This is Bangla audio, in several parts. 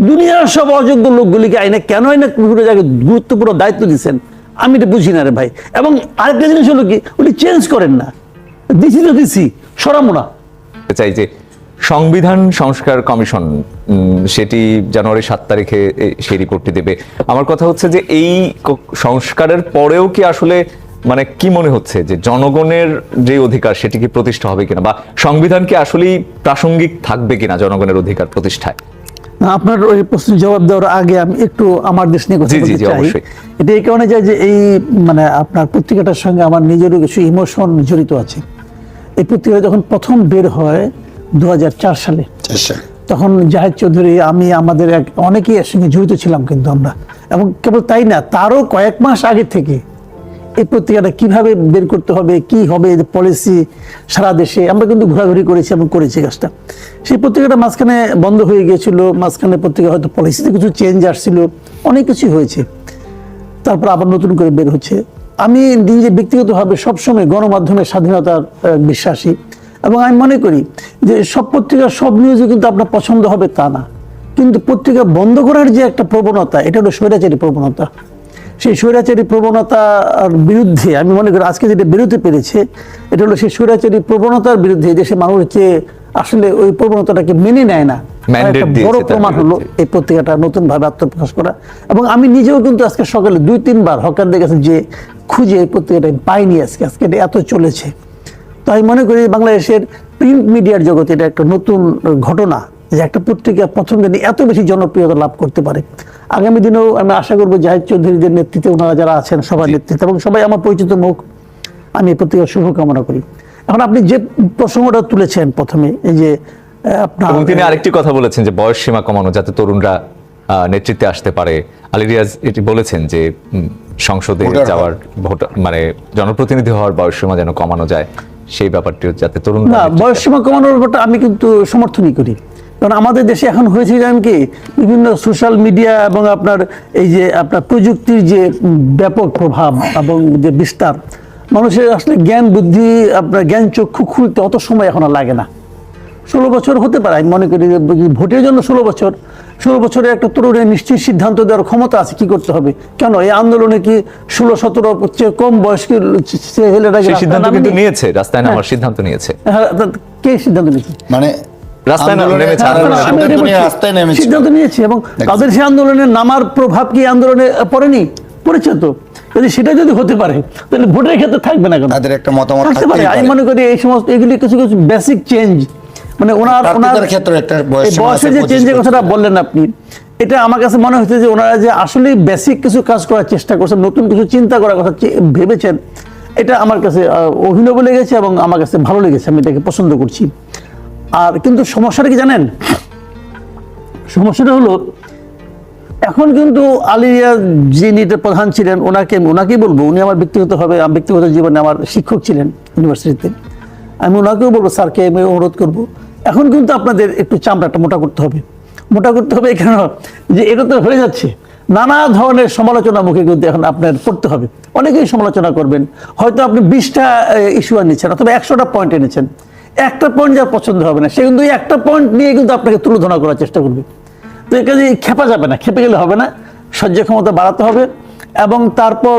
দুনিয়ার সব অযোগ্য লোকগুলিকে আইনে কেন আইনে বিভিন্ন জায়গায় গুরুত্বপূর্ণ দায়িত্ব দিচ্ছেন? আমি এটা বুঝি না রে ভাই। এবং আরেকটা জিনিস হলো কি, উনি চেঞ্জ করেন না। দিছি তো দিছি সরামো না। চাই যে সংবিধান সংস্কার কমিশন সেটি জানুয়ারি সাত তারিখে সেই রিপোর্টটি দেবে। আমার কথা হচ্ছে যে এই সংস্কারের পরেও কি আসলে মানে কি মনে হচ্ছে যে জনগণের যে অধিকার, সেটি কি প্রতিষ্ঠা হবে কিনা? বা সংবিধান কি আসলেই প্রাসঙ্গিক থাকবে কিনা জনগণের অধিকার প্রতিষ্ঠায়? আপনার ওই প্রশ্নের জবাব দেওয়ার আগে আমি একটু আমার দেশ নিয়ে কথা বলতে চাই। এটা এই কারণে যায় যে এই মানে আপনার পত্রিকাটার সঙ্গে আমার নিজেরও কিছু ইমোশন জড়িত আছে। এই পত্রিকা যখন প্রথম বের হয় দু হাজার চার সালে। তখন জাহেদ চৌধুরী আমি আমাদের এক অনেকেই এর সঙ্গে জড়িত ছিলাম কিন্তু আমরা। এবং কেবল তাই না তারও কয়েক মাস আগে থেকে এই পত্রিকাটা কীভাবে বের করতে হবে, কি হবে পলিসি সারা দেশে? আমরা কিন্তু ঘোরাঘুরি করেছি এবং করেছি কাজটা। সেই পত্রিকাটা মাঝখানে বন্ধ হয়ে গিয়েছিল, মাঝখানে পত্রিকা হয়তো পলিসিতে কিছু চেঞ্জ আসছিল, অনেক কিছুই হয়েছে। তারপর আবার নতুন করে বের হচ্ছে। আমি নিজে ব্যক্তিগতভাবে সবসময় গণমাধ্যমের স্বাধীনতার বিশ্বাসী। এবং আমি মনে করি যে সব পত্রিকা সব নিউজে কিন্তু আপনার পছন্দ হবে তা না। কিন্তু পত্রিকা বন্ধ করার যে একটা প্রবণতা, এটা হলো স্বৈরাচারী প্রবণতা। সেই স্বৈরাচারী প্রবণতার বিরুদ্ধে আমি মনে করি আজকে যেটা বেরোতে পেরেছে এটা হলো সেই স্বৈরাচারী প্রবণতার বিরুদ্ধে দেশে মানুষ যে আসলে ওই প্রবণতাটাকে মেনে নেয় না বড় প্রমাণ হলো এই পত্রিকাটা নতুন ভাবে আত্মপ্রকাশ করা। এবং আমি নিজেও কিন্তু আজকে সকালে দুই তিনবার হকারদের কাছে যে খুঁজে এই পত্রিকাটা আমি পাইনি আজকে আজকে এটা এত চলেছে। তো আমি মনে করি বাংলাদেশের প্রিন্ট মিডিয়ার জগতে এটা একটা নতুন ঘটনা। যে একটা পত্রিকা প্রথম দিনে এত বেশি জনপ্রিয়তা লাভ করতে পারে। আগামী দিনেও আমি আশা করব জাহিদ চৌধুরীদের নেতৃত্বে ওনারা যারা আছেন সবার নেতৃত্বে এবং সবাই আমার পরিচিত মুখ আমি এই পত্রিকার শুভকামনা করি। এখন আপনি যে প্রসঙ্গটা তুলেছেন প্রথমে এই যে আপনার তিনি আরেকটি কথা বলেছেন যে বয়স সীমা কমানো যাতে তরুণরা নেতৃত্বে আসতে পারে। আলী রিয়াজ এটি বলেছেন যে সংসদে যাওয়ার ভোট মানে জনপ্রতিনিধি হওয়ার বয়স সীমা যেন কমানো যায় সেই ব্যাপারটিও যাতে তরুণরা না নেতৃত্বে বয়স সীমা কমানোর ব্যাপারটা আমি কিন্তু সমর্থনই করি। কারণ আমাদের দেশে এখন হয়েছে জানেন কি? বিভিন্ন সোশ্যাল মিডিয়া এবং আপনার এই যে আপনার প্রযুক্তির যে ব্যাপক প্রভাব এবং যে বিস্তার মানুষের আসলে জ্ঞান বুদ্ধি আপনার জ্ঞান চক্ষু খুলতে অত সময় এখন আর লাগে না। ষোলো বছর হতে পারে আমি মনে করি যে ভোটের জন্য ষোলো বছর। ষোলো বছরে একটা তরুণের নিশ্চিত সিদ্ধান্ত দেওয়ার ক্ষমতা আছে কি করতে হবে? কেন? এই আন্দোলনে কি ষোলো সতেরো চেয়ে কম বয়স্ক ছেলেরা রাস্তায় সিদ্ধান্ত কিন্তু নিয়েছে রাস্তায় নামার সিদ্ধান্ত নিয়েছে। হ্যাঁ, কে সিদ্ধান্ত নিয়েছে? মানে রাস্তায় নেমেছে, সিদ্ধান্ত নিয়েছে। এবং তাদের সেই আন্দোলনে নামার প্রভাব কি আন্দোলনে পড়েনি? পড়েছে তো। যদি সেটা যদি হতে পারে তাহলে ভোটের ক্ষেত্রে থাকবে না কেন? তাদের একটা মতামত থাকতে পারে। আমি মনে করি এই সমস্ত এগুলি কিছু কিছু বেসিক চেঞ্জ মানে ওনার ওনার ক্ষেত্রে একটা বয়স যে চেঞ্জের কথাটা বললেন আপনি এটা আমার কাছে মনে হচ্ছে যে ওনারা যে আসলে বেসিক কিছু কাজ করার চেষ্টা করছেন নতুন কিছু চিন্তা করার কথা ভেবেছেন এটা আমার কাছে অভিনব লেগেছে এবং আমার কাছে ভালো লেগেছে। আমি এটাকে পছন্দ করছি। আর কিন্তু সমস্যাটা কি জানেন? সমস্যাটা হলো, এখন কিন্তু আলিয়া যিনি প্রধান ছিলেন, ওনাকে ওনাকেই বলব, উনি আমার ব্যক্তিগতভাবে ব্যক্তিগত জীবনে আমার শিক্ষক ছিলেন ইউনিভার্সিটিতে। আমি ওনাকেও বলব, স্যারকে আমি অনুরোধ করব, এখন কিন্তু আপনাদের একটু চামড়াটা মোটা করতে হবে। মোটা করতে হবে কেন? যে এটা তো হয়ে যাচ্ছে। নানা ধরনের সমালোচনা মুখে কিন্তু এখন আপনার পড়তে হবে। অনেকেই সমালোচনা করবেন। হয়তো আপনি বিশটা ইস্যু নিচ্ছেন অথবা একশোটা পয়েন্ট এনেছেন। একটা পয়েন্ট যার পছন্দ হবে না। সে কিন্তু ওই একটা পয়েন্ট নিয়ে কিন্তু আপনাকে তুলোধনা করার চেষ্টা করবে। তো এই কাজে খেপা যাবে না খেপে গেলে হবে না সহ্য ক্ষমতা বাড়াতে হবে এবং তারপর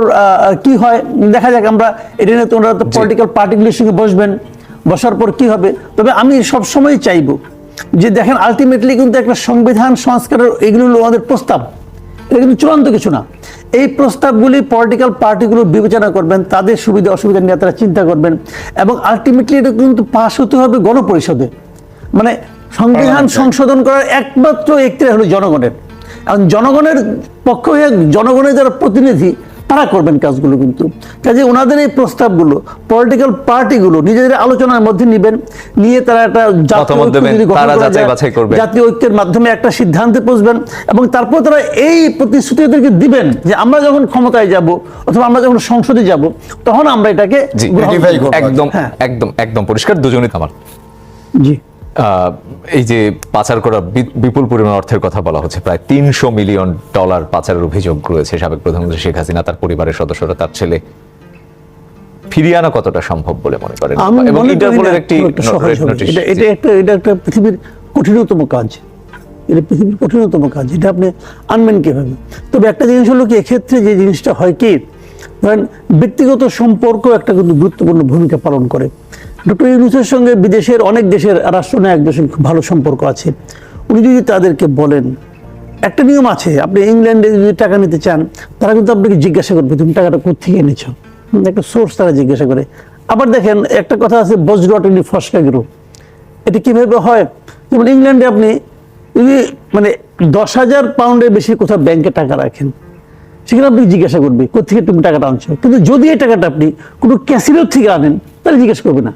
কি হয়? দেখা যাক আমরা এটা নিয়ে তোমরা তো পলিটিক্যাল পার্টিগুলির সঙ্গে বসবেন বসার পর কি হবে? তবে আমি সব সময় চাইব যে দেখেন আলটিমেটলি কিন্তু একটা সংবিধান সংস্কারের এগুলো হলো আমাদের প্রস্তাব। এটা কিন্তু চূড়ান্ত কিছু না। এই প্রস্তাবগুলি পলিটিক্যাল পার্টিগুলো বিবেচনা করবেন তাদের সুবিধা অসুবিধা নিয়ে তারা চিন্তা করবেন এবং আলটিমেটলি এটা কিন্তু পাশ হতে হবে গণপরিষদে। মানে সংবিধান সংশোধন করার একমাত্র একটি হলো জনগণের। এখন জনগণের পক্ষ হয়ে জনগণের যারা প্রতিনিধি তারা করবেন কাজগুলো কিন্তু। কাজে ওনাদের এই প্রস্তাবগুলো পলিটিক্যাল পার্টিগুলো নিজেদের আলোচনার মধ্যে নেবেন নিয়ে তারা একটা জাতীয় ঐক্যের মাধ্যমে একটা সিদ্ধান্তে পৌঁছবেন এবং তারপর তারা এই প্রতিশ্রুতি ওদেরকে দিবেন যে আমরা যখন ক্ষমতায় যাব অথবা আমরা যখন সংসদে যাব তখন আমরা এটাকে। একদম হ্যাঁ। একদম একদম পরিষ্কার দুজনই আমার জি। এই যে পাচার করা বিপুল পরিমাণ অর্থের কথা বলা হচ্ছে প্রায় তিনশো মিলিয়ন ডলার পাচারের অভিযোগ রয়েছে সাবেক প্রধানমন্ত্রী শেখ হাসিনা তার পরিবারের সদস্যরা তার ছেলে। ফিরিয়ে আনা কতটা সম্ভব বলে মনে করেন? এবং ইন্টারপোলের একটি এটা একটা এটা একটা পৃথিবীর কঠিনতম কাজ। এটা পৃথিবীর কঠিনতম কাজ। এটা আপনি আনবেন কীভাবে? তবে একটা জিনিস হলো কি এক্ষেত্রে যে জিনিসটা হয় কি ধরেন ব্যক্তিগত সম্পর্ক একটা কিন্তু গুরুত্বপূর্ণ ভূমিকা পালন করে। ডক্টর ইউনুসের সঙ্গে বিদেশের অনেক দেশের রাষ্ট্রনায়ক দেশের খুব ভালো সম্পর্ক আছে। উনি যদি তাদেরকে বলেন, একটা নিয়ম আছে, আপনি ইংল্যান্ডে যদি টাকা নিতে চান, তারা কিন্তু আপনাকে জিজ্ঞাসা করবে, তুমি টাকাটা কোথেকে এনেছো? একটা সোর্স তারা জিজ্ঞাসা করে। আবার দেখেন, একটা কথা আছে বজ্রটনি ফসকা গেরো। এটা কীভাবে হয়? যেমন ইংল্যান্ডে আপনি যদি মানে দশ হাজার পাউন্ডের বেশি কোথাও ব্যাংকে টাকা রাখেন, সেখানে আপনি জিজ্ঞাসা করবে কোথেকে তুমি টাকাটা আনছো? কিন্তু যদি এই টাকাটা আপনি কোনো ক্যাসিনোর থেকে আনেন, তাহলে জিজ্ঞাসা করবে না।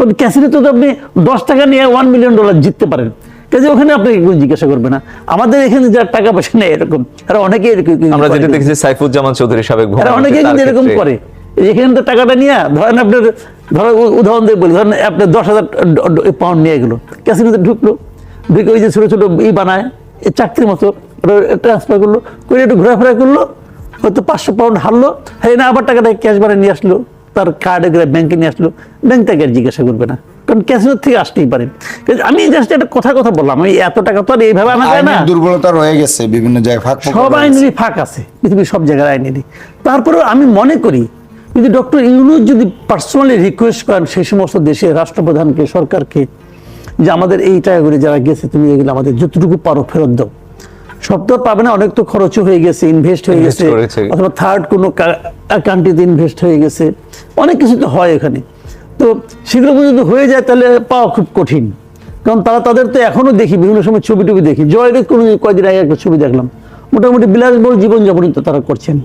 কারণ ক্যাসিনোতে তো আপনি দশ টাকা নিয়ে ওয়ান মিলিয়ন ডলার জিততে পারেন। কাজে ওখানে আপনাকে কেউ জিজ্ঞাসা করবে না। আমাদের এখানে যার টাকা পয়সা নেই এরকম আর অনেকে এরকম আমরা যেটা দেখেছি সাইফুজ্জামান চৌধুরী সাবেক অনেকে কিন্তু এরকম করে। এখানে তো টাকাটা নিয়ে ধরেন আপনার ধরো উদাহরণ দিয়ে বলি ধরেন আপনার দশ হাজার পাউন্ড নিয়ে গেলো ক্যাসিনোতে ঢুকলো ঢুকে ওই যে ছোটো ছোটো ই বানায় এই চাকরির মতো ট্রান্সফার করল করে একটু ঘোরাফেরা করল হয়তো পাঁচশো পাউন্ড হারলো হ্যাঁ না আবার টাকাটা ক্যাশ বানিয়ে নিয়ে আসলো। তার কার্ডে করে ব্যাংকে নিয়ে আসলো ব্যাংক তাকে আর জিজ্ঞাসা করবে না। কারণ ক্যাসিনোর থেকে আসতেই পারে। আমি জাস্ট একটা কথা কথা বললাম আমি এত টাকা তো আর এইভাবে আনা যায় না। দুর্বলতা রয়ে গেছে বিভিন্ন জায়গায় ফাঁক সব। আইনেরই ফাঁক আছে পৃথিবীর সব জায়গার আইনেরই। তারপরেও আমি মনে করি যদি ডক্টর ইউনুস যদি পার্সোনালি রিকোয়েস্ট করেন সেই সমস্ত দেশের রাষ্ট্রপ্রধানকে সরকারকে যে আমাদের এই টাকাগুলি যারা গেছে তুমি এগুলো আমাদের যতটুকু পারো ফেরত দাও। সব তো পাবে না অনেক তো খরচও হয়ে গেছে ইনভেস্ট হয়ে গেছে অথবা থার্ড কোনো কান্ট্রিতে ইনভেস্ট হয়ে গেছে অনেক কিছু তো হয় এখানে। তো সেগুলো যদি হয়ে যায় তাহলে পাওয়া খুব কঠিন। কারণ তারা তাদের তো এখনও দেখি বিভিন্ন সময় ছবি টবি দেখি। জয়ের কোনো কয়দিন আগে একটা ছবি দেখলাম মোটামুটি বিলাসবহুল জীবনযাপনই তো তারা করছেন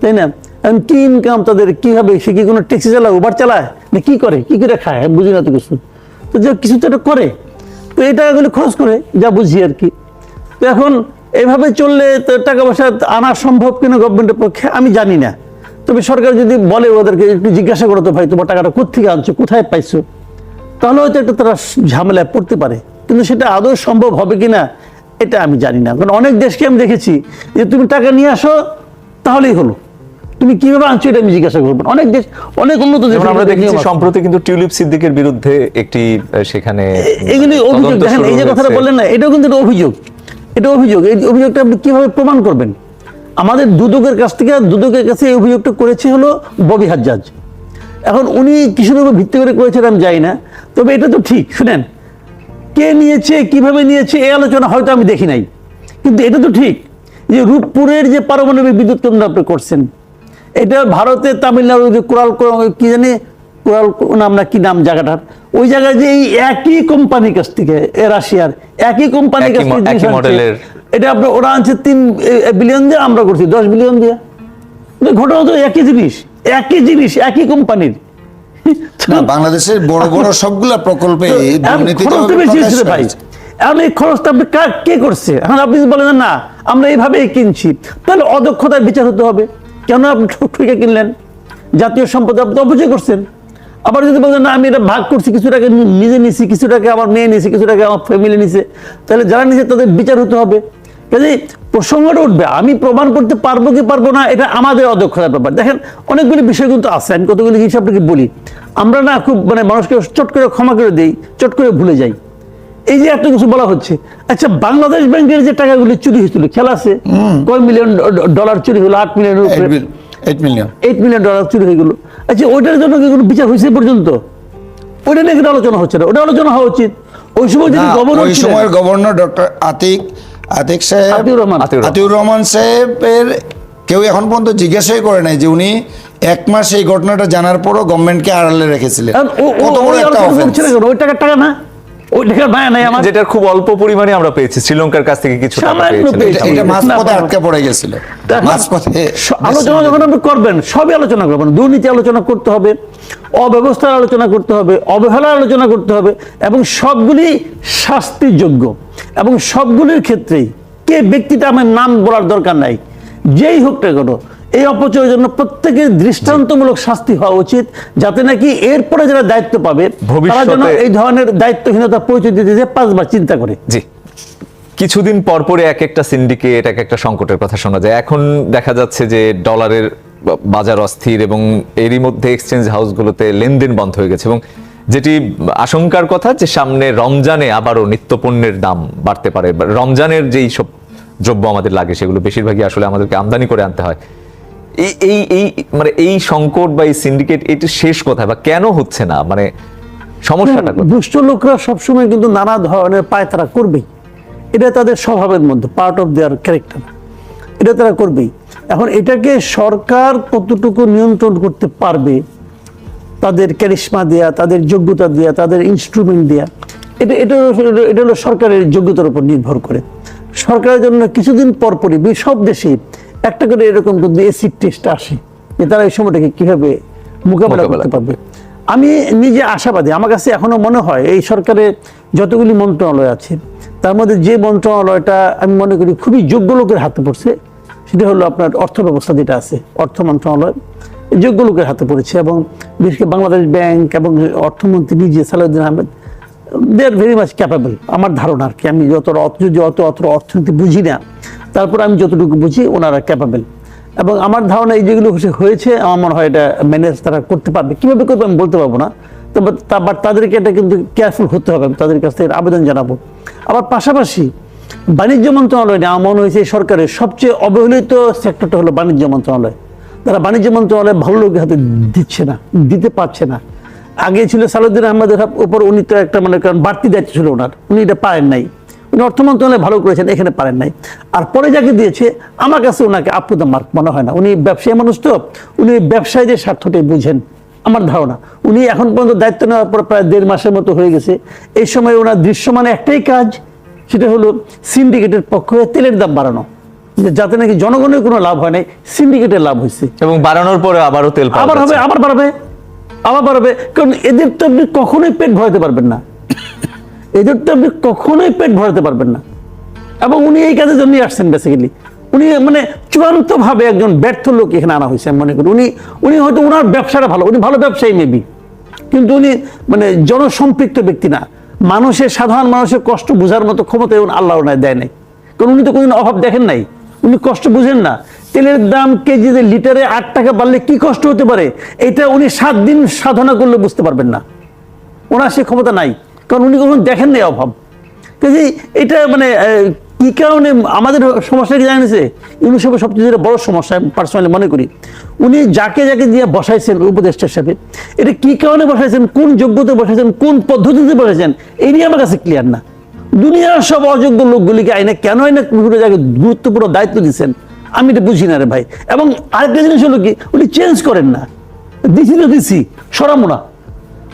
তাই না? এখন কি ইনকাম তাদের কীভাবে সে কি কোনো ট্যাক্সি চালায় উবার চালায়? না কি করে? কি করে খায়? বুঝি না তো কিছু। তো যে কিছু তো এটা করে। তো এই টাকাগুলো খরচ করে যা বুঝি আর কি। তো এখন এইভাবে চললে তো টাকা পয়সা আনা সম্ভব কিনা গভর্নমেন্টের পক্ষে? আমি জানি না। তবে সরকার যদি বলে ওদেরকে একটু জিজ্ঞাসা করো তো ভাই তোমার টাকাটা কোথেকে আনছো? কোথায় পাইছো? তাহলে হয়তো একটা তারা ঝামেলায় পড়তে পারে। কিন্তু সেটা আদৌ সম্ভব হবে কিনা এটা আমি জানি না। কারণ অনেক দেশকে আমি দেখেছি যে তুমি টাকা নিয়ে আসো তাহলেই হলো। তুমি কীভাবে আনছো এটা আমি জিজ্ঞাসা করব অনেক দেশ অনেক উন্নত দেশ আমরা দেখেছি। সম্প্রতি কিন্তু টিউলিপ সিদ্দিকের বিরুদ্ধে একটি সেখানে এগুলি অভিযোগ। দেখেন এই যে কথাটা বললেন না এটাও কিন্তু একটা অভিযোগ। এটা অভিযোগ। এই অভিযোগটা আপনি কীভাবে প্রমাণ করবেন? আমাদের দুদকের কাছ থেকে, দুদকের কাছে এই অভিযোগটা করেছে হলো ববি হাজ্জাজ। এখন উনি কিসের উপর ভিত্তি করে করেছেন আমি জানি না, তবে এটা তো ঠিক, শুনেন। কে নিয়েছে, কীভাবে নিয়েছে, এই আলোচনা হয়তো আমি দেখি নাই। কিন্তু এটা তো ঠিক যে রূপপুরের যে পারমাণবিক বিদ্যুৎ কেন্দ্র আপনি করছেন, এটা ভারতে তামিলনাড়ু যে কোরাল কি জানি কোরাল নাম না কি নাম জায়গাটার ওই জায়গায় যে এই একই কোম্পানির কাছ থেকে এ রাশিয়ার একই কোম্পানির কাছ থেকে। এটা আপনার ওরা আনছে তিন বিলিয়ন দিয়ে আমরা করছি দশ বিলিয়ন দিয়ে। ঘটনা তো একই জিনিস একই জিনিস একই কোম্পানির না বাংলাদেশের বড় বড় সবগুলা প্রকল্পে তো এখন দুর্নীতি খরচ তো বেশি হয়েছে ভাই। এখন এই খরচটা আপনি কে করছে? এখন আপনি যদি বলেন না আমরা এইভাবেই কিনছি তাহলে অদক্ষতার বিচার হতে হবে। কেন আপনি কিনলেন? জাতীয় সম্পদ আপনি অপচয় করছেন। আবার যদি বলেন না আমি এটা ভাগ করছি কিছু টাকা নি- নিজে নিছি কিছু টাকা আমার মেয়ে নিছে কিছু টাকা আমার ফ্যামিলি নিছে তাহলে যারা নিছে তাদের বিচার হতে হবে। কাজে প্রসঙ্গটা উঠবে আমি প্রমাণ করতে পারব কি পারব না এটা আমাদের অদক্ষতার ব্যাপার। দেখেন অনেকগুলি বিষয় কিন্তু আছে আমি কতগুলি হিসাব আপনাকে বলি। আমরা না খুব মানে মানুষকে চট করে ক্ষমা করে দিই চট করে ভুলে যাই। এই যে এত কিছু বলা হচ্ছে আচ্ছা বাংলাদেশ ব্যাংকের যে টাকাগুলি চুরি হয়েছিল খেলা আছে? কয় মিলিয়ন ডলার চুরি হলো? আট মিলিয়নের উপরে। Eight million eight million dollar চুরি হয়ে গেল। আচ্ছা ওইটার জন্য কি কোনো বিচার হয়েছে পর্যন্ত ওইটা নিয়ে কিন্তু আলোচনা হচ্ছে না ওটা আলোচনা হওয়া উচিত ওই সময় যদি গভর্নর ওই সময়ের গভর্নর ডক্টর আতিক আতিক সাহেব আতিউর রহমান। আতিউর রহমান। সাহেবের কেউ এখন পর্যন্ত জিজ্ঞাসাই করে নাই যে উনি এক মাস এই ঘটনাটা জানার পরও গভর্নমেন্টকে আড়ালে রেখেছিলেন কত বড় একটা অফেন্স? ওই টাকার টাকা না ওই মায়া নাই আমার। যেটার খুব অল্প পরিমাণে আমরা পেয়েছি শ্রীলঙ্কার কাছ থেকে কিছু টাকা পেয়েছি। এটা মাঝপথে আটকে পড়ে মাঝপথে আলোচনা যখন আপনি করবেন সবই আলোচনা করবেন দুর্নীতি আলোচনা করতে হবে অব্যবস্থার আলোচনা করতে হবে অবহেলার আলোচনা করতে হবে এবং সবগুলি শাস্তিযোগ্য। এবং সবগুলির ক্ষেত্রেই কে ব্যক্তিটা আমার নাম বলার দরকার নাই যেই হোক না কেন এই অপচয়ের জন্য প্রত্যেকের দৃষ্টান্তমূলক শাস্তি হওয়া উচিত যাতে নাকি এরপরে যারা দায়িত্ব পাবে তারা যেন এই ধরনের দায়িত্বহীনতা পরিচয় দিতে যে পাঁচবার চিন্তা করে। জি। কিছুদিন পর পরে এক একটা সিন্ডিকেট এক একটা সংকটের কথা শোনা যায়। এখন দেখা যাচ্ছে যে ডলারের বাজার অস্থির এবং এরই মধ্যে এক্সচেঞ্জ হাউসগুলোতে লেনদেন বন্ধ হয়ে গেছে এবং যেটি আশঙ্কার কথা যে সামনে রমজানে আবারও নিত্যপণ্যের দাম বাড়তে পারে। রমজানের যেই সব দ্রব্য আমাদের লাগে সেগুলো বেশিরভাগই আসলে আমাদেরকে আমদানি করে আনতে হয়। এই এই এই মানে এই সংকট বা এই সিন্ডিকেট এটি শেষ কোথায় বা কেন হচ্ছে না? মানে সমস্যাটা? দুষ্ট লোকরা সবসময় কিন্তু নানা ধরনের পায় তারা করবেই। এটা তাদের স্বভাবের মধ্যে পার্ট অফ দেয়ার ক্যারেক্টার এটা তারা করবেই। এখন এটাকে সরকার কতটুকু নিয়ন্ত্রণ করতে পারবে তাদের ক্যারিশমা দেয়া তাদের যোগ্যতা দেয়া তাদের ইনস্ট্রুমেন্ট দেয়া এটা এটা এটা হলো সরকারের যোগ্যতার উপর নির্ভর করে। সরকারের জন্য কিছুদিন পর পরই সব দেশে একটা করে এরকম কিন্তু এসিড টেস্ট আসে যে তারা এই সময়টাকে কীভাবে মোকাবেলা করতে পারবে? আমি নিজে আশাবাদী আমার কাছে এখনও মনে হয় এই সরকারের যতগুলি মন্ত্রণালয় আছে তার মধ্যে যে মন্ত্রণালয়টা আমি মনে করি খুবই যোগ্য লোকের হাতে পড়ছে সেটা হলো আপনার অর্থ ব্যবস্থা যেটা আছে অর্থ মন্ত্রণালয় যোগ্য লোকের হাতে পড়েছে এবং বিশেষ করে বাংলাদেশ ব্যাংক এবং অর্থমন্ত্রী নিজে Salahuddin Ahmed they are very much capable আমার ধারণা আর কি আমি যত অত অত অর্থনীতি বুঝি না তারপর আমি যতটুকু বুঝি ওনারা ক্যাপাবেল এবং আমার ধারণা এই যেগুলো হয়েছে, আমার মনে হয় এটা ম্যানেজ তারা করতে পারবে। কীভাবে করবে আমি বলতে পারব না, তবে বাট তাদেরকে এটা কিন্তু কেয়ারফুল হতে হবে, আমি তাদের কাছ থেকে আবেদন জানাব। আবার পাশাপাশি বাণিজ্য মন্ত্রণালয় আমার মনে হয়েছে সরকারের সবচেয়ে অবহেলিত সেক্টরটা হলো বাণিজ্য মন্ত্রণালয়। তারা বাণিজ্য মন্ত্রণালয় ভালো লোকের হাতে দিচ্ছে না, দিতে পারছে না। আগে ছিল সালুদ্দিন আহমেদের উপর উনি তো একটা মানে কারণ বাড়তি দায়িত্ব ছিল ওনার, উনি এটা পারেন নাই। উনি অর্থ মন্ত্রণালয় ভালো করেছেন এখানে পারেন নাই। আর পরে যাকে দিয়েছে আমার কাছে ওনাকে আপ টু দ্য মার্ক মনে হয় না। উনি ব্যবসায়ী মানুষ তো উনি ব্যবসায়ীদের স্বার্থটাই বুঝেন আমার ধারণা। উনি এখন পর্যন্ত দায়িত্ব নেওয়ার পর প্রায় দেড় মাসের মতো হয়ে গেছে। এই সময় ওনার দৃশ্যমানে একটাই কাজ সেটা হলো সিন্ডিকেটের পক্ষ হয়ে তেলের দাম বাড়ানো। যাতে নাকি জনগণের কোনো লাভ হয় নাই সিন্ডিকেটের লাভ হয়েছে। এবং বাড়ানোর পরে আবারও তেল আবার হবে আবার বাড়বে আবার বাড়বে। কারণ এদের তো আপনি কখনোই পেট ভরাতে পারবেন না। এদের আপনি কখনোই পেট ভরাতে পারবেন না। এবং উনি এই কাজের জন্যই আসছেন বেসিক্যালি উনি মানে চূড়ান্ত ভাবে একজন ব্যর্থ লোক এখানে আনা হয়েছে, আমি মনে করি। উনি উনি হয়তো ওনার ব্যবসাটা ভালো, উনি ভালো ব্যবসায়ী মেবি কিন্তু উনি মানে জনসম্পৃক্ত ব্যক্তি না। মানুষের, সাধারণ মানুষের কষ্ট বোঝার মতো ক্ষমতা উনি আল্লাহ ওনায় দেয় নাই। কারণ উনি তো কোনোদিন অভাব দেখেন নাই। উনি কষ্ট বুঝেন না। তেলের দাম কেজিতে লিটারে আট টাকা বাড়লে কি কষ্ট হতে পারে? এটা উনি সাত দিন সাধনা করলে বুঝতে পারবেন না। ওনার সে ক্ষমতা নাই। কারণ উনি কখনো দেখেন নাই অভাব। কাজে এটা মানে কি কারণে আমাদের সমস্যা কি জানেন ইউনিসেফের সবচেয়ে যেটা বড় সমস্যা পার্সোনালি মনে করি, উনি যাকে যাকে দিয়ে বসাইছেন উপদেষ্টা হিসাবে এটা কি কারণে বসাইছেন, কোন যোগ্যতা বসাইছেন, কোন পদ্ধতিতে বসাইছেন এই নিয়ে আমার কাছে ক্লিয়ার না। দুনিয়ার সব অযোগ্য লোকগুলিকে আইনে কেন আইনে বিভিন্ন জায়গায় গুরুত্বপূর্ণ দায়িত্ব দিচ্ছেন? আমি এটা বুঝি না রে ভাই। এবং আরেকটা জিনিস হলো কি, উনি চেঞ্জ করেন না। দিছি তো দিছি সরামো না।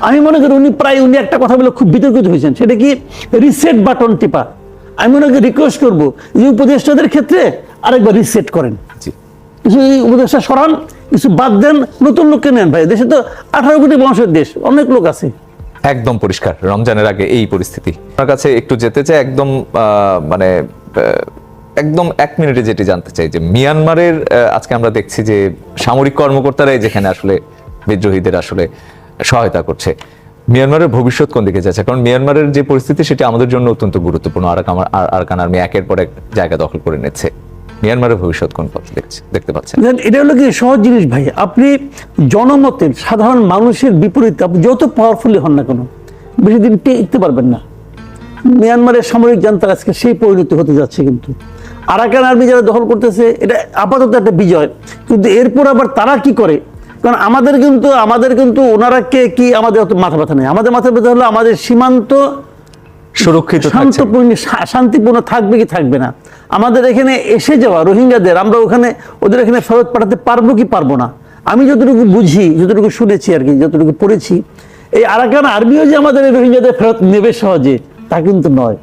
আমি মনে করি উনি প্রায় উনি একটা কথা বলে খুব বিতর্কিত হয়েছেন। সেটা কি? রিসেট বাটন টিপা। আমি ওনাকে রিকোয়েস্ট করব। যে উপদেষ্টাদের ক্ষেত্রে আরেকবার রিসেট করেন। কিছু উপদেষ্টা সরান কিছু বাদ দেন নতুন লোককে নেন ভাই। দেশে তো আঠারো কোটি মানুষের দেশ অনেক লোক আছে। একদম পরিষ্কার। রমজানের আগে এই পরিস্থিতি। আপনার কাছে একটু যেতে চাই একদম মানে একদম এক মিনিটে যেটি জানতে চাই যে মিয়ানমারের আজকে আমরা দেখছি যে সামরিক কর্মকর্তারাই যেখানে আসলে বিদ্রোহীদের আসলে সহায়তা করছে। মিয়ানমারের ভবিষ্যৎ কোন দিকে যাচ্ছে? কারণ মিয়ানমারের যে পরিস্থিতি, সেটা আমাদের জন্য অত্যন্ত গুরুত্বপূর্ণ। আরাকান আরাকান আর্মি একের পর এক জায়গা দখল করে নিচ্ছে। মিয়ানমারের ভবিষ্যৎ কোন পথ দেখছে দেখতে পাচ্ছেন? এটা হলো কি সহজ জিনিস ভাই। আপনি জনমতের সাধারণ মানুষের বিপরীতে, আপনি যত পাওয়ারফুলি হন না কেন, বেশি দিন টিকতে পারবেন না। মিয়ানমারের সামরিক জান্তার আজকে সেই পরিণতি হতে যাচ্ছে কিন্তু। আরাকান আর্মি যারা দখল করতেছে, এটা আপাতত একটা বিজয়। কিন্তু এরপর আবার তারা কি করে? কারণ আমাদের কিন্তু আমাদের কিন্তু ওনারা কে কি আমাদের অত মাথা ব্যথা নেই। আমাদের মাথা ব্যথা হলো আমাদের সীমান্ত সুরক্ষিত শান্তপূর্ণ শান্তিপূর্ণ থাকবে কি থাকবে না। আমাদের এখানে এসে যাওয়া রোহিঙ্গাদের আমরা ওখানে ওদের এখানে ফেরত পাঠাতে পারব কি পারব না? আমি যতটুকু বুঝি যতটুকু শুনেছি আর কি যতটুকু পড়েছি এই আরাকান আর্মিও যে আমাদের এই রোহিঙ্গাদের ফেরত নেবে সহজে তা কিন্তু নয়।